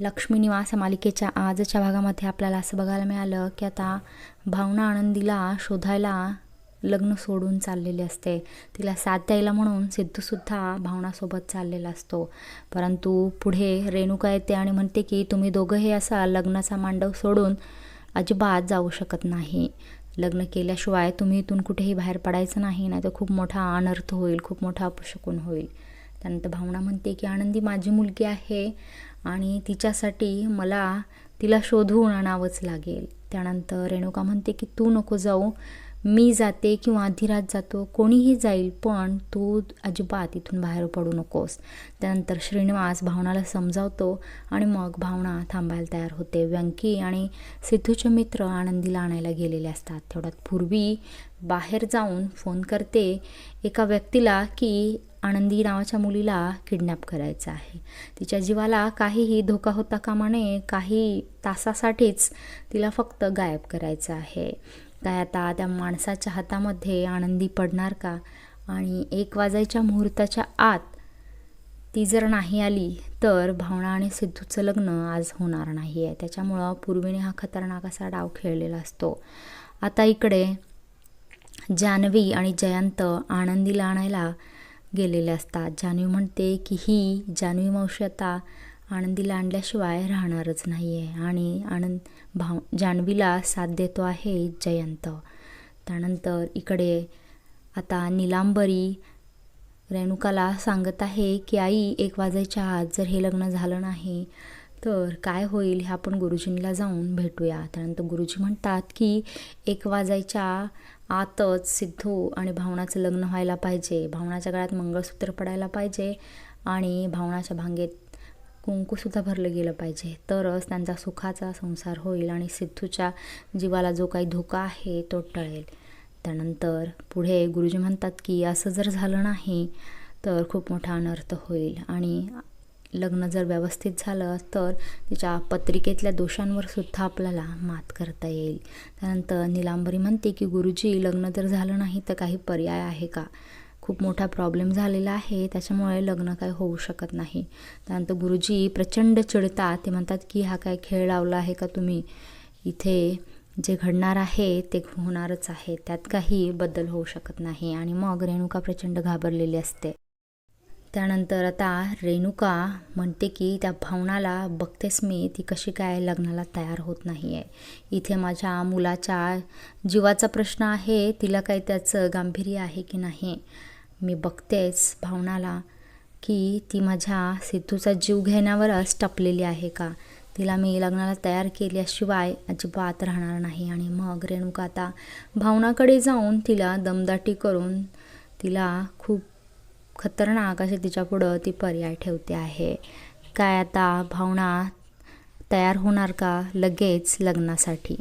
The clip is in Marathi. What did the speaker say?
लक्ष्मी निवास मालिकेच्या आजच्या भागामध्ये आपल्याला असं बघायला मिळालं की आता भावना आनंदीला शोधायला लग्न सोडून चाललेली असते. तिला साथ द्यायला म्हणून सिद्धूसुद्धा भावनासोबत चाललेला असतो. परंतु पुढे रेणुका येते आणि म्हणते की तुम्ही दोघं हे असा लग्नाचा मांडव सोडून अजिबात जाऊ शकत नाही. लग्न केल्याशिवाय तुम्ही इथून कुठेही बाहेर पडायचं नाही नाही तर खूप मोठा अनर्थ होईल खूप मोठा अपशकून होईल. त्यानंतर भावना म्हणते की आनंदी माझी मुलगी आहे आणि तिच्यासाठी मला तिला शोधून आणावंच लागेल. त्यानंतर रेणुका म्हणते की तू नको जाऊ. मी जाते किंवा अधिरात जातो. कोणीही जाईल पण तू अजिबात इथून बाहेर पडू नकोस. त्यानंतर श्रीनिवास भावनाला समजावतो आणि मग भावना थांबायला तयार होते. व्यंकी आणि सिद्धूचे मित्र आनंदीला आणायला गेलेले असतात. तेवढ्यात पूर्वी बाहेर जाऊन फोन करते एका व्यक्तीला की आनंदी नावाच्या मुलीला किडनॅप करायचं आहे. तिच्या जीवाला काहीही धोका होता कामा नये काही तासासाठीच तिला फक्त गायब करायचं आहे. काय आता त्या माणसाच्या हातामध्ये आनंदी पडणार का? आणि एक वाजायच्या मुहूर्ताच्या आत ती जर नाही आली तर भावना आणि सिद्धूचं लग्न आज होणार नाही आहे त्याच्यामुळं पूर्वीने हा खतरनाक असा डाव खेळलेला असतो. आता इकडे जान्हवी आणि जयंत आनंदीला आणायला गेलेले असतात. जान्हवी म्हणते की ही जानवी मावशी आता आनंदीला आणल्याशिवाय राहणारच नाही आहे आणि आनंद भाव जान्हवीला साथ देतो आहे जयंत. त्यानंतर इकडे आता निलांबरी रेणुकाला सांगत आहे की आई एक वाजायच्या आत जर हे लग्न झालं नाही तर काय होईल हे आपण गुरुजींना जाऊन भेटूया. त्यानंतर गुरुजी म्हणतात की एक वाजायच्या आतच सिद्धू हो आणि भावनाचं लग्न व्हायला पाहिजे. भावनाच्या गळ्यात मंगळसूत्र पडायला पाहिजे आणि भावनाच्या भांगेत कुंकूसुद्धा भरलं गेलं पाहिजे. तरच त्यांचा सुखाचा संसार होईल आणि सिद्धूच्या जीवाला जो काही धोका आहे तो टळेल. त्यानंतर पुढे गुरुजी म्हणतात की असं जर झालं नाही तर खूप मोठा अनर्थ होईल आणि लग्न जर व्यवस्थित झालं तर तिच्या पत्रिकेतल्या दोषांवर सुद्धा आपल्याला मात करता येईल. त्यानंतर निलांबरी म्हणते की गुरुजी लग्न जर झालं नाही तर काही पर्याय आहे का? खूप मोठा प्रॉब्लेम झालेला आहे त्याच्यामुळे लग्न काय होऊ शकत नाही. त्यानंतर गुरुजी प्रचंड चिडतात. ते म्हणतात की हा काय खेळ लावला आहे का तुम्ही? इथे जे घडणार आहे ते होणारच आहे. त्यात काही बदल होऊ शकत नाही. आणि मग रेणुका प्रचंड घाबरलेली असते. त्यानंतर आता रेणुका म्हणते की त्या भावनाला बघतेस मी ती कशी काय लग्नाला तयार होत नाही आहे इथे माझ्या मुलाच्या जीवाचा प्रश्न आहे तिला काही त्याचं गांभीर्य आहे की नाही? मी बघतेच भावनाला की ती माझ्या सिद्धूचा जीव घेण्यावरच टपलेली आहे का? तिला मी लग्नाला तयार केल्याशिवाय अजिबात राहणार नाही. आणि मग रेणुका आता भावनाकडे जाऊन तिला दमदाटी करून तिला खूप खतरनाक असे तिच्यापुढं ती पर्याय ठेवते आहे. काय आता भावना तयार होणार का? लगेच लग्नासाठी.